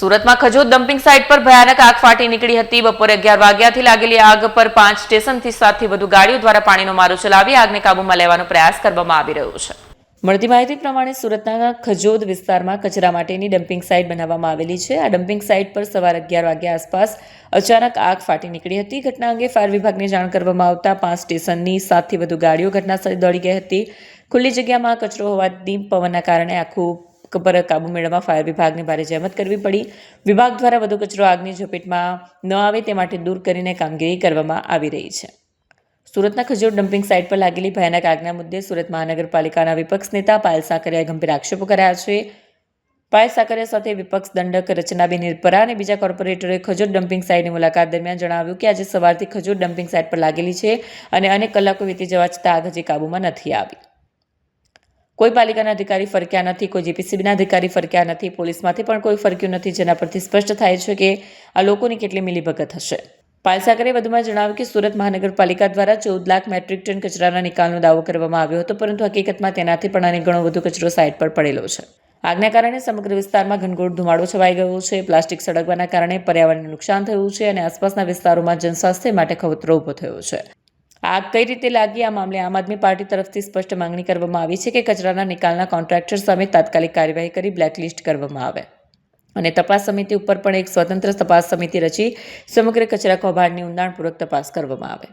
સુરતમાં ખજૂર dumping site પર ભયાનક આગ ફાટી નીકળી હતી. બપોરે અગિયાર વાગ્યાથી લાગેલી આગ પર પાંચ સ્ટેશનથી સાતથી વધુ ગાડીઓ દ્વારા પાણીનો મારો ચલાવી આગને કાબૂમાં લેવાનો પ્રયાસ કરવામાં આવી રહ્યો છે. મળતી માહિતી પ્રમાણે સુરતના ખજોદ વિસ્તારમાં કચરા માટેની ડમ્પિંગ સાઇટ બનાવવામાં આવેલી છે. આ ડમ્પિંગ સાઇટ પર સવાર અગિયાર વાગ્યા આસપાસ અચાનક આગ ફાટી નીકળી હતી. ઘટના અંગે ફાયર વિભાગને જાણ કરવામાં આવતા પાંચ સ્ટેશનની સાતથી વધુ ગાડીઓ ઘટનાસ્થળે દોડી ગઈ હતી. ખુલ્લી જગ્યામાં કચરો હોવાથી પવનના કારણે આખું પર કાબુ મેળવવા ફાયર વિભાગને ભારે જહેમત કરવી પડી. વિભાગ દ્વારા વધુ કચરો આગની ઝપેટમાં ન આવે તે માટે દૂર કરીને કામગીરી કરવામાં આવી રહી છે. સુરતના ખજૂર ડમ્પિંગ સાઇટ પર લાગેલી ભયાનક આગના મુદ્દે સુરત મહાનગરપાલિકાના વિપક્ષ નેતા પાયલ સાકરિયાએ ગંભીર આક્ષેપો કર્યા છે. પાયલ સાકરિયા સાથે વિપક્ષ દંડક રચનાબેન નિરપરા અને બીજા કોર્પોરેટરોએ ખજૂર ડમ્પિંગ સાઇટની મુલાકાત દરમિયાન જણાવ્યું કે આજે સવારથી ખજૂર ડમ્પિંગ સાઇટ પર લાગેલી છે અને અનેક કલાકો વીતી જવા છતાં આગ હજી કાબૂમાં નથી આવી. કોઈ પાલિકાના અધિકારી ફરક્યા નથી, કોઈ જીપીસીબીના અધિકારી ફરક્યા નથી, પોલીસમાંથી પણ કોઈ ફરક્યું નથી, જેના પરથી સ્પષ્ટ થાય છે કે આ લોકોની કેટલી મિલીભગત હશે. પાલસાગરે વધુમાં જણાવ્યું કે સુરત મહાનગરપાલિકા દ્વારા ચૌદ લાખ મેટ્રિક ટન કચરાના નિકાલનો દાવો કરવામાં આવ્યો હતો, પરંતુ હકીકતમાં તેનાથી પણ અને ઘણો વધુ કચરો સાઇટ પર પડેલો છે. આગના કારણે સમગ્ર વિસ્તારમાં ઘનઘોર ધુમાડો છવાઈ ગયો છે, પ્લાસ્ટિક સળગવાના કારણે પર્યાવરણને નુકસાન થયું છે અને આસપાસના વિસ્તારોમાં જનસ્વાસ્થ્ય માટે ખતરો ઊભો થયો છે. આગ કઈ રીતે લાગી આ મામલે આમ આદમી પાર્ટી તરફથી સ્પષ્ટ માંગણી કરવામાં આવી છે કે કચરાના નિકાલના કોન્ટ્રાક્ટર સામે તાત્કાલિક કાર્યવાહી કરી બ્લેકલિસ્ટ કરવામાં આવે? અને તપાસ સમિતિ ઉપર પણ એક સ્વતંત્ર તપાસ સમિતિ રચી સમગ્ર કચરા કૌભાંડની ઊંડાણપૂર્વક તપાસ કરવામાં આવે.